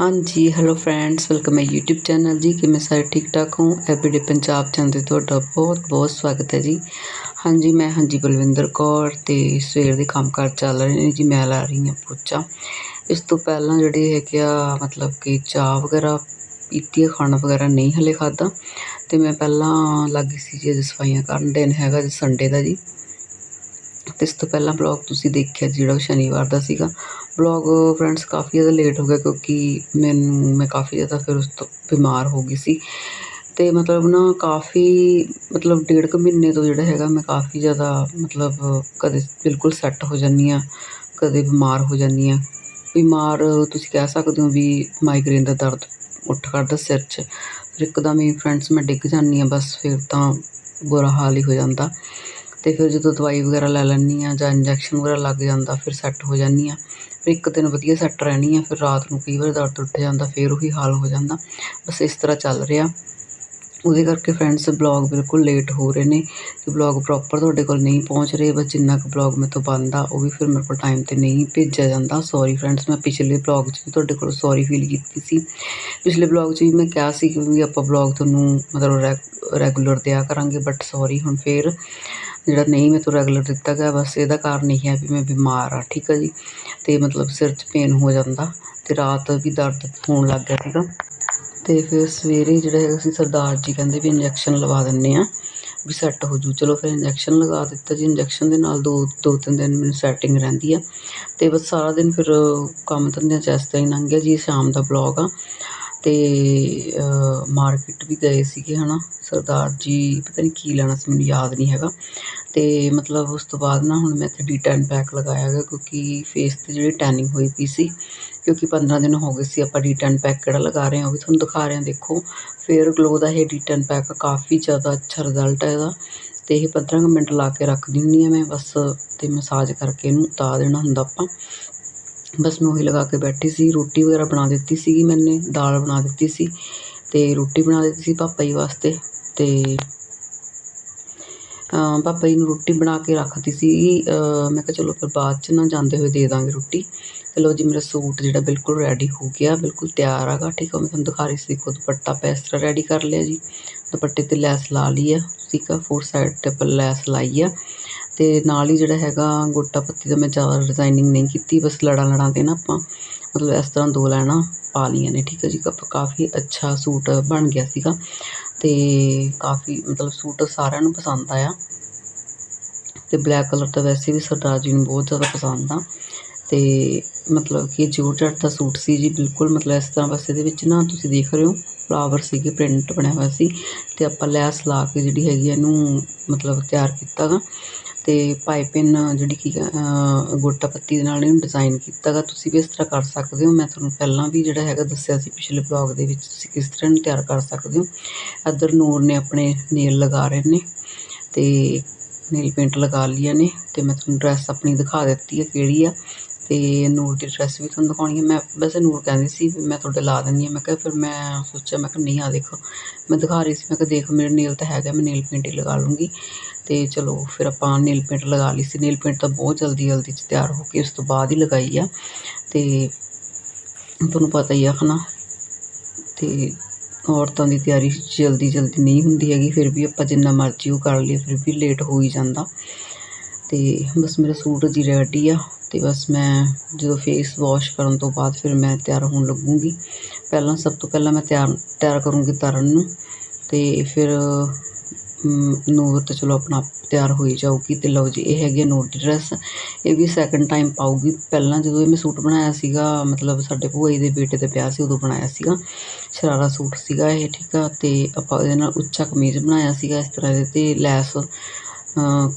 ਹਾਂਜੀ hello friends welcome my YouTube channel ਜੀ। ਕਿਵੇਂ ਸਾਰੇ ਠੀਕ ਠਾਕ ਹੋ? ਐਵਰੀਡੇ ਪੰਜਾਬ ਚੈਨਲ ਤੇ ਤੁਹਾਡਾ ਬਹੁਤ ਬਹੁਤ ਸਵਾਗਤ ਹੈ ਜੀ। ਹਾਂਜੀ, ਮੈਂ ਹਾਂਜੀ ਬਲਵਿੰਦਰ ਕੌਰ ਤੇ ਸਵੇਰ ਦੇ ਕੰਮਕਾਰ ਚੱਲ ਰਹੇ ਨੇ ਜੀ, ਮੈਂ ਲਾ ਰਹੀ ਹਾਂ ਪੋਚਾ। ਇਸ ਤੋਂ ਪਹਿਲਾਂ ਜਿਹੜੇ ਹੈਗੇ ਆ, ਮਤਲਬ ਕਿ ਚਾਹ ਵਗੈਰਾ ਪੀਤੀ ਖਾਣਾ ਵਗੈਰਾ ਨਹੀਂ ਹਲੇ ਖਾਦਾ ਤੇ ਮੈਂ ਪਹਿਲਾਂ ਲੱਗੀ ਸੀ ਜੀ, ਅੱਜ ਸਫਾਈਆਂ ਕਰਨ, ਦਿਨ ਹੈਗਾ ਜੀ ਸੰਡੇ ਦਾ ਜੀ। ਤੇ ਇਸ ਤੋਂ ਪਹਿਲਾਂ ਬਲੌਗ ਤੁਸੀਂ ਦੇਖਿਆ ਜਿਹੜਾ ਉਹ ਸ਼ਨੀਵਾਰ ਦਾ ਸੀਗਾ। ਬਲੌਗ ਫਰੈਂਡਸ ਕਾਫੀ ਜ਼ਿਆਦਾ ਲੇਟ ਹੋ ਗਿਆ ਕਿਉਂਕਿ ਮੈਨੂੰ, ਮੈਂ ਕਾਫੀ ਜ਼ਿਆਦਾ ਫਿਰ ਉਸ ਤੋਂ ਬਿਮਾਰ ਹੋ ਗਈ ਸੀ। ਤੇ ਮਤਲਬ ਨਾ ਕਾਫੀ, ਮਤਲਬ ਡੇਢ ਕੁ ਮਹੀਨੇ ਤੋਂ ਜਿਹੜਾ ਹੈਗਾ ਮੈਂ ਕਾਫੀ ਜ਼ਿਆਦਾ, ਮਤਲਬ ਕਦੇ ਬਿਲਕੁਲ ਸੈੱਟ ਹੋ ਜਾਂਦੀ ਹਾਂ, ਕਦੇ ਬਿਮਾਰ ਹੋ ਜਾਂਦੀ ਹਾਂ। ਬਿਮਾਰ ਤੁਸੀਂ ਕਹਿ ਸਕਦੇ ਹੋ ਵੀ ਮਾਈਗ੍ਰੇਨ ਦਾ ਦਰਦ ਉੱਠ ਕਰਦਾ ਸਿਰ 'ਚ। ਫਿਰ ਇੱਕਦਮ ਹੀ ਫਰੈਂਡਸ ਮੈਂ ਡਿੱਗ ਜਾਂਦੀ ਹਾਂ, ਬਸ ਫਿਰ ਤਾਂ ਬੁਰਾ ਹਾਲ ਹੀ ਹੋ ਜਾਂਦਾ। ਅਤੇ ਫਿਰ ਜਦੋਂ ਦਵਾਈ ਵਗੈਰਾ ਲੈ ਲੈਂਦੀ ਹਾਂ ਜਾਂ ਇੰਜੈਕਸ਼ਨ ਵਗੈਰਾ ਲੱਗ ਜਾਂਦਾ, ਫਿਰ ਸੈੱਟ ਹੋ ਜਾਂਦੀ ਹਾਂ। ਫਿਰ ਇੱਕ ਦਿਨ ਵਧੀਆ ਸੈੱਟ ਰਹਿੰਦੀ ਹਾਂ, ਫਿਰ ਰਾਤ ਨੂੰ ਕਈ ਵਾਰ ਦਰਦ ਉੱਠ ਜਾਂਦਾ, ਫਿਰ ਉਹੀ ਹਾਲ ਹੋ ਜਾਂਦਾ। ਬਸ ਇਸ ਤਰ੍ਹਾਂ ਚੱਲ ਰਿਹਾ। ਉਹਦੇ ਕਰਕੇ ਫਰੈਂਡਸ ਬਲੌਗ ਬਿਲਕੁਲ ਲੇਟ ਹੋ ਰਹੇ ਨੇ ਅਤੇ ਬਲੌਗ ਪ੍ਰੋਪਰ ਤੁਹਾਡੇ ਕੋਲ ਨਹੀਂ ਪਹੁੰਚ ਰਹੇ, ਬਸ ਜਿੰਨਾ ਕੁ ਬਲੌਗ ਮੇਰੇ ਤੋਂ ਬਣਦਾ ਉਹ ਵੀ ਫਿਰ ਮੇਰੇ ਕੋਲ ਟਾਈਮ 'ਤੇ ਨਹੀਂ ਭੇਜਿਆ ਜਾਂਦਾ। ਸੌਰੀ ਫਰੈਂਡਸ ਮੈਂ ਪਿਛਲੇ ਬਲੌਗ 'ਚ ਵੀ ਤੁਹਾਡੇ ਕੋਲ ਸੌਰੀ ਫੀਲ ਕੀਤੀ ਸੀ। ਪਿਛਲੇ ਬਲੌਗ 'ਚ ਵੀ ਮੈਂ ਕਿਹਾ ਸੀ ਕਿ ਵੀ ਆਪਾਂ ਬਲੌਗ ਤੁਹਾਨੂੰ ਮਤਲਬ ਰੈਗੂਲਰ ਦਿਆ ਕਰਾਂਗੇ ਬਟ ਸੌਰੀ ਹੁਣ ਫਿਰ ਜਿਹੜਾ ਨਹੀਂ ਮੇਰੇ ਤੋਂ ਰੈਗੂਲਰ ਦਿੱਤਾ ਗਿਆ, ਬਸ ਇਹਦਾ ਕਾਰਨ ਇਹ ਹੈ ਵੀ ਮੈਂ ਬਿਮਾਰ ਹਾਂ, ਠੀਕ ਆ ਜੀ। ਅਤੇ ਮਤਲਬ ਸਿਰ 'ਚ ਪੇਨ ਹੋ ਜਾਂਦਾ ਅਤੇ ਰਾਤ ਵੀ ਦਰਦ ਹੋਣ ਲੱਗ ਗਿਆ ਸੀਗਾ। ਅਤੇ ਫਿਰ ਸਵੇਰੇ ਜਿਹੜਾ ਹੈਗਾ ਸੀ ਸਰਦਾਰ ਜੀ ਕਹਿੰਦੇ ਵੀ ਇੰਜੈਕਸ਼ਨ ਲਵਾ ਦਿੰਦੇ ਹਾਂ ਵੀ ਸੈੱਟ ਹੋ ਜੂ। ਚਲੋ ਫਿਰ ਇੰਜੈਕਸ਼ਨ ਲਗਾ ਦਿੱਤਾ ਜੀ। ਇੰਜੈਕਸ਼ਨ ਦੇ ਨਾਲ ਦੋ ਦੋ, ਤਿੰਨ ਦਿਨ ਮੈਨੂੰ ਸੈਟਿੰਗ ਰਹਿੰਦੀ ਆ। ਅਤੇ ਬਸ ਸਾਰਾ ਦਿਨ ਫਿਰ ਕੰਮ ਧੰਦਿਆਂ 'ਚ ਇਸ ਤਰ੍ਹਾਂ ਹੀ ਲੰਘ ਗਿਆ ਜੀ, ਸ਼ਾਮ ਦਾ ਬਲੌਗ ਆ। ਅਤੇ ਮਾਰਕੀਟ ਵੀ ਗਏ ਸੀਗੇ ਹੈ ਨਾ ਸਰਦਾਰ ਜੀ, ਪਤਾ ਨਹੀਂ ਕੀ ਲੈਣਾ ਸੀ, ਮੈਨੂੰ ਯਾਦ ਨਹੀਂ ਹੈਗਾ। ਅਤੇ ਮਤਲਬ ਉਸ ਤੋਂ ਬਾਅਦ ਨਾ ਹੁਣ ਮੈਂ ਇੱਥੇ ਡੀ ਟੈਨ ਪੈਕ ਲਗਾਇਆ ਹੈਗਾ, ਕਿਉਂਕਿ ਫੇਸ 'ਤੇ ਜਿਹੜੀ ਟੈਨਿੰਗ ਹੋਈ ਪਈ ਸੀ, ਕਿਉਂਕਿ 15 ਦਿਨ ਹੋ ਗਏ ਸੀ, ਆਪਾਂ ਡੀ ਟੈਨ ਪੈਕ ਕਿਹੜਾ ਲਗਾ ਰਹੇ ਹਾਂ, ਉਹ ਵੀ ਤੁਹਾਨੂੰ ਦਿਖਾ ਰਹੇ ਹਾਂ, ਦੇਖੋ। ਫੇਅਰ ਗਲੋ ਦਾ ਇਹ ਡੀ ਟੈਨ ਪੈਕ ਕਾਫੀ ਜ਼ਿਆਦਾ ਅੱਛਾ ਰਿਜ਼ਲਟ ਹੈ ਇਹਦਾ। ਅਤੇ ਇਹ 15 ਮਿੰਟ ਲਾ ਕੇ ਰੱਖ ਦਿੰਦੀ ਹਾਂ ਮੈਂ, ਬਸ ਅਤੇ ਮਸਾਜ ਕਰਕੇ ਇਹਨੂੰ ਉਤਾਰ ਦੇਣਾ ਹੁੰਦਾ ਆਪਾਂ। ਬਸ ਮੈਂ ਉਹੀ ਲਗਾ ਕੇ ਬੈਠੀ ਸੀ, ਰੋਟੀ ਵਗੈਰਾ ਬਣਾ ਦਿੱਤੀ ਸੀਗੀ ਮੈਨੇ, ਦਾਲ ਬਣਾ ਦਿੱਤੀ ਸੀ ਅਤੇ ਰੋਟੀ ਬਣਾ ਦਿੱਤੀ ਸੀ ਪਾਪਾ ਜੀ ਵਾਸਤੇ ਅਤੇ ਪਾਪਾ ਜੀ ਨੂੰ ਰੋਟੀ ਬਣਾ ਕੇ ਰੱਖਤੀ ਸੀਗੀ ਮੈਂ ਕਿਹਾ ਚਲੋ ਫਿਰ ਬਾਅਦ 'ਚ ਨਾ ਜਾਂਦੇ ਹੋਏ ਦੇ ਦਾਂਗੇ ਰੋਟੀ। ਤੇ ਲੋ ਜੀ ਮੇਰਾ ਸੂਟ ਜਿਹੜਾ ਬਿਲਕੁਲ ਰੈਡੀ ਹੋ ਗਿਆ, ਬਿਲਕੁਲ ਤਿਆਰ ਆਗਾ ਠੀਕ ਆ, ਮੈਂ ਤੁਹਾਨੂੰ ਦਿਖਾ ਰਹੀ ਸੀ ਖੁਦ ਦੁਪੱਟਾ ਪੈਸਟਰ ਰੈਡੀ ਕਰ ਲਿਆ ਜੀ। ਦੁਪੱਟੇ ਤੇ ਲੈਸ ਲਾ ਲਈ ਆ, ਠੀਕ ਆ ਫੋਰ ਸਾਈਡ ਤੇ ਆਪਾਂ ਲੈਸ ਲਾਈ ਆ। ਅਤੇ ਨਾਲ ਹੀ ਜਿਹੜਾ ਹੈਗਾ ਗੋਟਾ ਪੱਤੀ ਦਾ ਮੈਂ ਜ਼ਿਆਦਾ ਡਿਜ਼ਾਈਨਿੰਗ ਨਹੀਂ ਕੀਤੀ, ਬਸ ਲੜਾਂ ਲੜਾਂ 'ਤੇ ਨਾ ਆਪਾਂ ਮਤਲਬ ਇਸ ਤਰ੍ਹਾਂ ਦੋ ਲਾਈਨਾਂ ਪਾ ਲਈਆਂ ਨੇ, ਠੀਕ ਹੈ ਜੀ ਕਾਫੀ ਅੱਛਾ ਸੂਟ ਬਣ ਗਿਆ ਸੀਗਾ ਅਤੇ ਕਾਫੀ ਮਤਲਬ ਸੂਟ ਸਾਰਿਆਂ ਨੂੰ ਪਸੰਦ ਆਇਆ ਅਤੇ ਬਲੈਕ ਕਲਰ ਤਾਂ ਵੈਸੇ ਵੀ ਸਰਦਾਰ ਜੀ ਨੂੰ ਬਹੁਤ ਜ਼ਿਆਦਾ ਪਸੰਦ ਆ। ਤੇ ਮਤਲਬ ਕਿ ਜੋਰਜੱਟ ਦਾ ਸੂਟ ਸੀ ਜੀ, ਬਿਲਕੁਲ ਮਤਲਬ ਇਸ ਤਰ੍ਹਾਂ ਬਸ ਇਹਦੇ ਵਿੱਚ ਨਾ ਤੁਸੀਂ ਦੇਖ ਰਹੇ ਹੋ ਫਲਾਵਰ ਸੀਗੇ ਪ੍ਰਿੰਟ ਬਣਿਆ ਹੋਇਆ ਸੀ ਤੇ ਆਪਾਂ ਲੈਸ ਲਾ ਕੇ ਜਿਹੜੀ ਹੈਗੀ ਇਹਨੂੰ ਮਤਲਬ ਤਿਆਰ ਕੀਤਾ ਗਾ ਤੇ ਪਾਈਪਿੰਨ ਜਿਹੜੀ ਕੀ ਗੋਟਾ ਪੱਤੀ ਦੇ ਨਾਲ ਇਹਨੂੰ ਡਿਜ਼ਾਈਨ ਕੀਤਾ ਗਾ। ਤੁਸੀਂ ਵੀ ਇਸ ਤਰ੍ਹਾਂ ਕਰ ਸਕਦੇ ਹੋ। ਮੈਂ ਤੁਹਾਨੂੰ ਪਹਿਲਾਂ ਵੀ ਜਿਹੜਾ ਹੈਗਾ ਦੱਸਿਆ ਸੀ ਪਿਛਲੇ ਬਲੌਗ ਦੇ ਵਿੱਚ, ਤੁਸੀਂ ਕਿਸ ਤਰ੍ਹਾਂ ਨੂੰ ਤਿਆਰ ਕਰ ਸਕਦੇ ਹੋ। ਇੱਧਰ ਨੂਰ ਨੇ ਆਪਣੇ ਨੇਲ ਲਗਾ ਰਹੇ ਨੇ ਤੇ ਨੇਲ ਪੇਂਟ ਲਗਾ ਲਿਆ ਨੇ ਤੇ ਮੈਂ ਤੁਹਾਨੂੰ ਡਰੈਸ ਆਪਣੀ ਦਿਖਾ ਦਿੱਤੀ ਹੈ ਕਿਹੜੀ ਆ। ਅਤੇ ਨੂਰ ਦੀ ਡਰੈਸ ਵੀ ਤੁਹਾਨੂੰ ਦਿਖਾਉਣੀ ਹੈ ਮੈਂ ਵੈਸੇ ਨੂਰ ਕਹਿੰਦੀ ਸੀ ਵੀ ਮੈਂ ਤੁਹਾਡੇ ਲਾ ਦਿੰਦੀ ਹਾਂ ਮੈਂ ਕਿਹਾ ਫਿਰ ਮੈਂ ਸੋਚਿਆ, ਮੈਂ ਕਿਹਾ ਨਹੀਂ ਆ ਦੇਖੋ। ਮੈਂ ਦਿਖਾ ਰਹੀ ਸੀ, ਮੈਂ ਕਿਹਾ ਦੇਖ ਮੇਰੇ ਨੇਲ ਤਾਂ ਹੈਗਾ, ਮੈਂ ਨੇਲ ਪੇਂਟ ਹੀ ਲਗਾ ਲੂੰਗੀ। ਅਤੇ ਚਲੋ ਫਿਰ ਆਪਾਂ ਨੇਲ ਪੇਂਟ ਲਗਾ ਲਈ ਸੀ। ਨੇਲ ਪੇਂਟ ਤਾਂ ਬਹੁਤ ਜਲਦੀ ਜਲਦੀ 'ਚ ਤਿਆਰ ਹੋ ਕੇ ਉਸ ਤੋਂ ਬਾਅਦ ਹੀ ਲਗਾਈ ਆ। ਅਤੇ ਤੁਹਾਨੂੰ ਪਤਾ ਹੀ ਆ ਹਨਾ। ਤੇ ਔਰਤਾਂ ਦੀ ਤਿਆਰੀ ਜਲਦੀ ਜਲਦੀ ਨਹੀਂ ਹੁੰਦੀ ਹੈਗੀ। ਫਿਰ ਵੀ ਆਪਾਂ ਜਿੰਨਾ ਮਰਜ਼ੀ ਉਹ ਕਰ ਲਈਏ, ਫਿਰ ਵੀ ਲੇਟ ਹੋ ਹੀ ਜਾਂਦਾ। ਅਤੇ ਬਸ ਮੇਰਾ ਸੂਟ ਜੀ ਰੈਡੀ ਆ। ਅਤੇ ਬਸ ਮੈਂ ਜਦੋਂ ਫੇਸ ਵਾਸ਼ ਕਰਨ ਤੋਂ ਬਾਅਦ ਫਿਰ ਮੈਂ ਤਿਆਰ ਹੋਣ ਲੱਗੂੰਗੀ। ਪਹਿਲਾਂ ਸਭ ਤੋਂ ਪਹਿਲਾਂ ਮੈਂ ਤਿਆਰ ਤਿਆਰ ਕਰੂੰਗੀ ਤਰਨ ਨੂੰ ਅਤੇ ਫਿਰ ਨੂਰ ਤਾਂ ਚਲੋ ਆਪਣਾ ਤਿਆਰ ਹੋਈ ਜਾਊਗੀ ਅਤੇ ਲਓ ਜੀ, ਇਹ ਹੈਗੀ ਨੂਰ ਦੀ ਡਰੈਸ ਇਹ ਵੀ ਸੈਕੰਡ ਟਾਈਮ ਪਾਊਗੀ। ਪਹਿਲਾਂ ਜਦੋਂ ਇਹ ਮੈਂ ਸੂਟ ਬਣਾਇਆ ਸੀਗਾ, ਮਤਲਬ ਸਾਡੇ ਭੂਆ ਜੀ ਦੇ ਬੇਟੇ ਦੇ ਵਿਆਹ ਸੀ, ਉਦੋਂ ਬਣਾਇਆ ਸੀਗਾ। ਸ਼ਰਾਰਾ ਸੂਟ ਸੀਗਾ ਇਹ, ਠੀਕ ਆ ਅਤੇ ਆਪਾਂ ਇਹਦੇ ਨਾਲ ਉੱਚਾ ਕਮੀਜ਼ ਬਣਾਇਆ ਸੀਗਾ, ਇਸ ਤਰ੍ਹਾਂ ਦੇ ਅਤੇ ਲੈਸ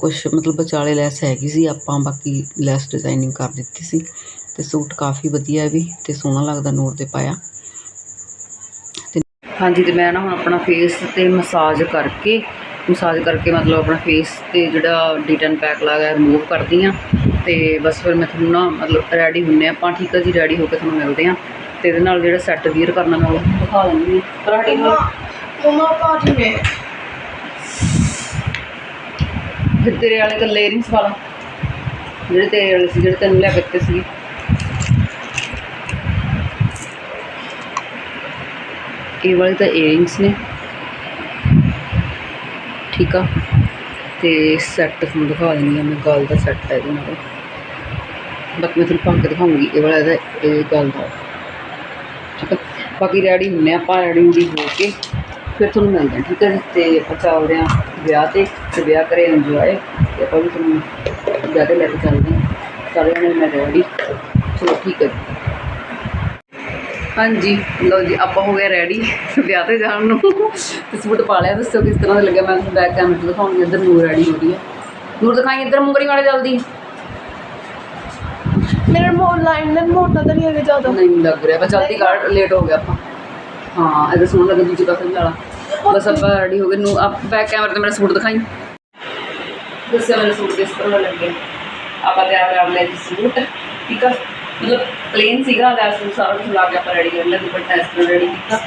ਕੁਛ ਮਤਲਬ ਵਿਚਾਲੇ ਲੈਸ ਹੈਗੀ ਸੀ ਆਪਾਂ ਬਾਕੀ ਲੈਸ ਡਿਜ਼ਾਈਨਿੰਗ ਕਰ ਦਿੱਤੀ ਸੀ ਤੇ ਸੂਟ ਕਾਫੀ ਵਧੀਆ ਵੀ ਤੇ ਸੋਹਣਾ ਲੱਗਦਾ ਨੂਰ ਤੇ ਪਾਇਆ। ਹਾਂਜੀ ਤੇ ਮੈਂ ਨਾ ਹੁਣ ਆਪਣਾ ਫੇਸ ਤੇ ਮਸਾਜ ਕਰਕੇ ਮਸਾਜ ਕਰਕੇ ਮਤਲਬ ਆਪਣਾ ਫੇਸ ਤੇ ਜਿਹੜਾ ਡੀਟਨ ਪੈਕ ਲਾਗਾ ਰਿਮੂਵ ਕਰਦੀ ਆ ਤੇ ਬਸ ਫਿਰ ਮੈਂ ਤੁਹਾਨੂੰ ਨਾ ਮਤਲਬ ਰੈਡੀ ਹੁੰਨੇ ਆਪਾਂ ਠੀਕ ਆ ਜੀ ਰੈਡੀ ਹੋ ਕੇ ਤੁਹਾਨੂੰ ਮਿਲਦੇ ਆ ਤੇ ਇਹਦੇ ਨਾਲ ਜਿਹੜਾ ਸੈੱਟ ਵੀਅਰ ਕਰਨਾ ਮੈਂ ਉਹ ਦਿਖਾ ਦਿੰਦੀ ਆ। ਕਰਾਟੀ ਨਾਲ ਮਮਾ ਪਾਰਟੀ में ਫਿਰ ਤੇਰੇ ਵਾਲੇ ਕੱਲੇ ਏਅਰਿੰਗਸ ਵਾਲਾ ਜਿਹੜੇ ਤੇਰੇ ਵਾਲੇ ਸੀ ਜਿਹੜੇ ਤੈਨੂੰ ਲੈ ਕੇ ਦਿੱਤੇ ਸੀ ਇਹ ਵਾਲੇ ਤਾਂ ਏਅਰਿੰਗਸ ਨੇ। ਠੀਕ ਆ। ਤੇ ਸੈੱਟ ਤੁਹਾਨੂੰ ਦਿਖਾ ਦਿੰਦੀ ਹਾਂ ਮੈਂ ਗੱਲ ਦਾ ਸੈੱਟ ਹੈ ਇਹਦੇ ਨਾਲ। ਬਾਕੀ ਮੈਂ ਤੁਹਾਨੂੰ ਪਾ ਕੇ ਦਿਖਾਉਂਗੀ ਇਹ ਵਾਲਾ ਇਹਦਾ ਇਹ ਗੱਲ ਦਾ। ਠੀਕ ਆ। ਬਾਕੀ ਰੈਡੀ ਹੁੰਨੇ ਆ, ਆਪਾਂ ਰੈਡੀ ਹੁੰਦੀ ਹੋ ਕੇ ਫਿਰ ਤੁਹਾਨੂੰ ਮਿਲਦੇ ਹਾਂ ਠੀਕ ਹੈ ਜੀ। ਤੇ ਆਪਾਂ ਚੱਲਦੇ ਹਾਂ ਵਿਆਹ ਤੇ। ਵਿਆਹ ਕਰੇ ਇੰਜੋਏ ਤੇ ਆਪਾਂ ਵੀ ਤੁਹਾਨੂੰ ਜ਼ਿਆਦਾ ਲੈ ਕੇ ਚੱਲਦੇ ਹਾਂ। ਸਾਰਿਆਂ ਨੇ ਮੈਂ ਰੈਡੀ ਚਲੋ ਠੀਕ ਹੈ ਹਾਂਜੀ ਲੋ ਜੀ ਆਪਾਂ ਹੋ ਗਏ ਰੈਡੀ ਵਿਆਹ ਤੇ ਜਾਣ ਨੂੰ। ਤੇ ਸੂਟ ਪਾ ਲਿਆ ਦੱਸੋ ਕਿਸ ਤਰ੍ਹਾਂ ਦਾ ਲੱਗਿਆ। ਮੈਂ ਤੁਹਾਨੂੰ ਬੈਕ ਕੈਮਰੇ ਤੋਂ ਦਿਖਾਉਂਗੀ ਇੱਧਰ ਨੂਰ ਰੈਡੀ ਹੋ ਰਹੀ ਹੈ। ਨੂਰ ਦਿਖਾਈ ਇੱਧਰ ਮੁੰਗਰੀ ਵਾਲੇ ਜਲਦੀ। ਮੇਰੇ ਮੋਰ ਲਾਈਨ ਦੇ ਮੋਟਾ ਤਾਂ ਨਹੀਂ ਹੈਗਾ ਜ਼ਿਆਦਾ। ਨਹੀਂ ਲੱਗ ਰਿਹਾ ਬਸ ਜਲਦੀ ਕਾਰ ਲੇਟ ਹੋ ਗਿਆ ਆਪਾਂ। ਹਾਂ ਇਹਦਾ ਸੋਹਣਾ ਲੱਗਾ ਦੂਜੇ ਪਾਸੇ ਵਾਲਾ। ਬਸ ਆਪਾਂ ਰੈਡੀ ਹੋ ਗਏ। ਨੂੰ ਆਪ ਬੈਕ ਕੈਮਰੇ ਤੇ ਮੇਰਾ ਸੂਟ ਦਿਖਾਈ। ਦੱਸਿਆ ਮੇਰਾ ਸੂਟ ਕਿਸ ਤਰ੍ਹਾਂ ਦਾ ਲੱਗਿਆ ਆਪਾਂ ਤਿਆਰ ਕਰ ਲਿਆ ਜੀ ਸੂਟ ਠੀਕ ਆ ਮਤਲਬ ਪਲੇਨ ਸੀਗਾ ਲੈਸ ਨੂੰ ਸਾਰਾ ਕੁਝ ਲਾ ਕੇ ਆਪਾਂ ਰੈਡੀ ਕਰ ਲਿਆ ਦੁਪੱਟਾ ਇਸ ਤਰ੍ਹਾਂ ਰੈਡੀ ਕੀਤਾ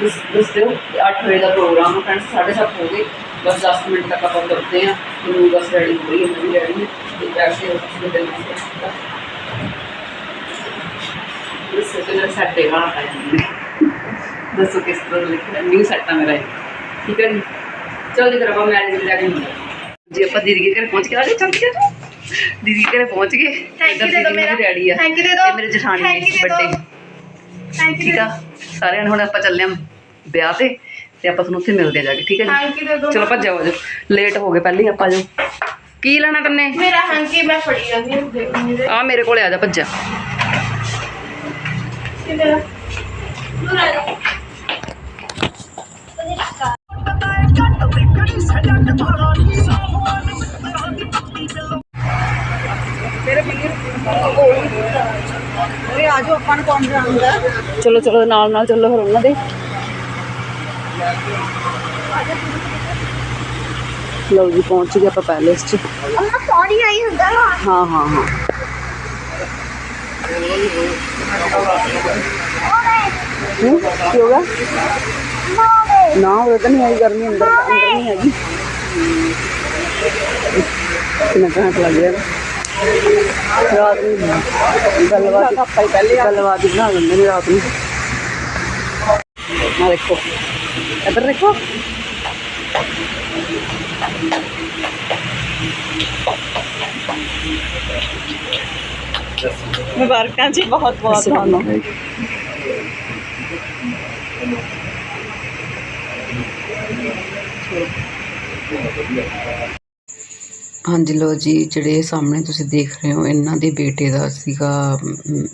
ਬਸ ਬਸ ਦਿਓ 8 ਵਜੇ ਦਾ ਪ੍ਰੋਗਰਾਮ ਹੈ ਫਰੈਂਡਸ 7:30 ਹੋ ਗਏ ਬਸ 10 ਮਿੰਟ ਤੱਕ ਆਪਾਂ ਕਰਦੇ ਹਾਂ ਨੂੰ ਬਸ ਰੈਡੀ ਹੋ ਰਹੀ ਹੈ ਮੈਂ ਵੀ ਰੈਡੀ ਹਾਂ ਤੇ ਬੈਠ ਕੇ ਉਸ ਦੇ ਨਾਲ ਜੀ ਆਪਾਂ ਦੀਦੀ ਦੇ ਪਹੁੰਚ ਕੇ ਆ ਗਏ ਚੱਲ ਕੇ ਦੀਦੀ ਘਰ ਪਹੁੰਚ ਗਏ। ਥੈਂਕ ਯੂ ਦੇ ਦੋ ਮੇਰਾ ਡੈਡੀ ਆ ਥੈਂਕ ਯੂ ਦੇ ਦੋ ਮੇਰੇ ਜਠਾਣੀ ਦੇ ਵੱਡੇ ਥੈਂਕ ਯੂ ਠੀਕ ਆ? ਸਾਰਿਆਂ ਹੁਣ ਆਪਾਂ ਚੱਲੇ ਵਿਆਹ ਤੇ ਤੇ ਆਪਾਂ ਤੁਹਾਨੂੰ ਉੱਥੇ ਮਿਲਦੇ ਆ ਜਾ ਕੇ ਠੀਕ ਹੈ ਜੀ? ਚਲੋ ਭੱਜ ਜਾਓ ਲੇਟ ਹੋ ਗਏ ਪਹਿਲੀ ਆਪਾਂ ਜੋ ਕੀ ਲੈਣਾ ਤੰਨੇ ਮੇਰਾ ਹਾਂਕੀ ਮੈਂ ਫੜੀ ਜਾਂਦੀ ਆ ਮੇਰੇ। ਕੋਲੇ ਆ ਜਾ ਭੱਜਾ। ਕਿਹੜਾ ਦੂਰ ਆ ਚਲੋ ਚਲੋ, ਨਾਲ ਨਾਲ ਚੱਲੋ ਫਿਰ ਉਹਨਾਂ ਦੇ। ਲਓ ਜੀ, ਪਹੁੰਚ ਗਏ ਆਪਾਂ ਪੈਲੇਸ 'ਚ। ਸੌਰੀ ਆਈ ਹੁੰਦਾ ਹਾਂ ਹਾਂ। ਹਾਂ, ਕੀ ਹੋਗਾ ਨਾ ਉਹ ਤਾਂ ਨਹੀਂ ਆਈ ਗਰਮੀ ਅੰਦਰ ਅੰਦਰ ਨਹੀਂ ਹੈਗੀ। ਕਿੰਨਾ ਘੰਟ ਲੱਗ ਗਿਆ। ਰਾਤ ਨੂੰ ਗੱਲਬਾਤ ਪਹਿਲੇ ਗੱਲਬਾਤ ਹੀ ਬਣਾ ਲੈਂਦੇ ਨੇ ਰਾਤ ਨੂੰ। ਆ ਦੇਖੋ। ਇੱਧਰ ਦੇਖੋ। ਮੁਬਾਰਕਾਂ ਜੀ ਬਹੁਤ ਬਹੁਤ ਤੁਹਾਨੂੰ। ਹਾਂਜੀ ਲੋ ਜੀ, ਜਿਹੜੇ ਸਾਹਮਣੇ ਤੁਸੀਂ ਦੇਖ ਰਹੇ ਹੋ, ਇਹਨਾਂ ਦੇ ਬੇਟੇ ਦਾ ਸੀਗਾ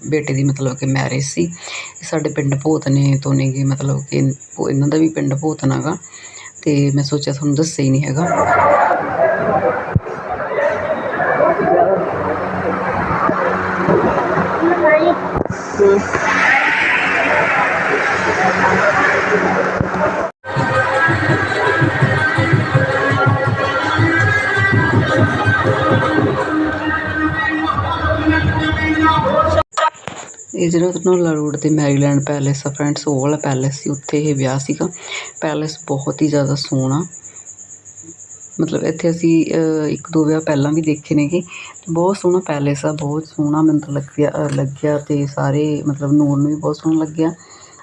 ਬੇਟੇ ਦੀ ਮਤਲਬ ਕਿ ਮੈਰਿਜ ਸੀ। ਇਹ ਸਾਡੇ ਪਿੰਡ ਭੋਤਨੇ ਤੋਂ ਨੇਗੇ ਮਤਲਬ ਕਿ ਇਹਨਾਂ ਦਾ ਵੀ ਪਿੰਡ ਭੋਤਨਾ ਗਾ। ਤੇ ਮੈਂ ਸੋਚਿਆ ਤੁਹਾਨੂੰ ਦੱਸਿਆ ਹੀ ਨਹੀਂ ਹੈਗਾ। ਇਹ ਜਿਹੜਾ ਧਨੌਲਾ ਰੋਡ ਤੇ ਮੈਰੀਲੈਂਡ ਪੈਲੇਸ ਆ ਫਰੈਂਡਸ, ਉਹ ਵਾਲਾ ਪੈਲੇਸ ਸੀ, ਉੱਥੇ ਇਹ ਵਿਆਹ ਸੀਗਾ। ਪੈਲੇਸ ਬਹੁਤ ਹੀ ਜ਼ਿਆਦਾ ਸੋਹਣਾ। ਮਤਲਬ ਇੱਥੇ ਅਸੀਂ ਇੱਕ ਦੋ ਵਿਆਹ ਪਹਿਲਾਂ ਵੀ ਦੇਖੇ ਨੇਗੇ। ਤੇ ਬਹੁਤ ਸੋਹਣਾ ਪੈਲੇਸ ਆ, ਬਹੁਤ ਸੋਹਣਾ ਮੈਨੂੰ ਤਾਂ ਲੱਗਿਆ ਲੱਗਿਆ ਤੇ ਸਾਰੇ ਮਤਲਬ ਨੂਰ ਨੂੰ ਵੀ ਬਹੁਤ ਸੋਹਣਾ ਲੱਗਿਆ।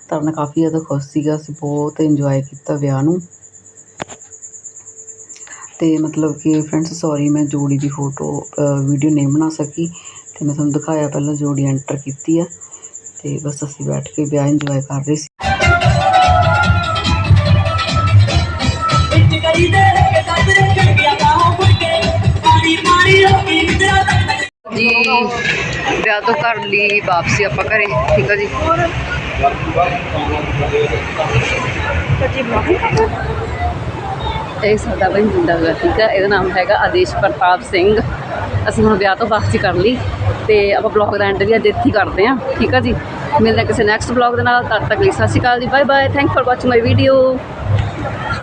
ਤਾਂ ਮੈਂ ਕਾਫੀ ਜ਼ਿਆਦਾ ਖੁਸ਼ ਸੀਗਾ, ਅਸੀਂ ਬਹੁਤ ਇੰਜੋਏ ਕੀਤਾ ਵਿਆਹ ਨੂੰ। ਤੇ ਮਤਲਬ ਕਿ ਫਰੈਂਡਸ ਸੌਰੀ ਮੈਂ ਜੋੜੀ ਦੀ ਫੋਟੋ ਵੀਡੀਓ ਨਹੀਂ ਬਣਾ ਸਕੀ। ਤੇ ਮੈਂ ਤੁਹਾਨੂੰ ਦਿਖਾਇਆ ਪਹਿਲਾਂ ਜੋੜੀ ਐਂਟਰ ਕੀਤੀ ਆ ਤੇ ਬਸ ਅਸੀਂ ਬੈਠ ਕੇ ਵਿਆਹ ਇੰਜੋਏ ਕਰ ਰਹੇ ਸੀ। ਜੀ, ਵਿਆਹ ਤੋਂ ਘਰ ਲਈ ਵਾਪਸੀ ਆਪਾਂ ਘਰੇ, ਠੀਕ ਆ ਜੀ? ਇਹ ਸਾਡਾ ਬਈ ਮੁੰਡਾ ਹੋਇਆ ਠੀਕ ਆ? ਇਹਦਾ ਨਾਮ ਹੈਗਾ ਆਦੇਸ਼ ਪ੍ਰਤਾਪ ਸਿੰਘ। ਅਸੀਂ ਹੁਣ ਵਿਆਹ ਤੋਂ ਵਾਪਸੀ ਕਰ ਲਈ ਤੇ ਆਪਾਂ ਬਲੌਗ ਦਾ ਐਂਡ ਵੀ ਅੱਜ ਇੱਥੇ ਹੀ ਕਰਦੇ ਹਾਂ, ਠੀਕ ਆ ਜੀ? ਮਿਲਦੇ ਹਾਂ ਕਿਸੇ ਨੈਕਸਟ ਬਲੌਗ ਦੇ ਨਾਲ, ਤਦ ਤੱਕ ਲਈ ਸਤਿ ਸ਼੍ਰੀ ਅਕਾਲ ਜੀ bye bye thank for watching my video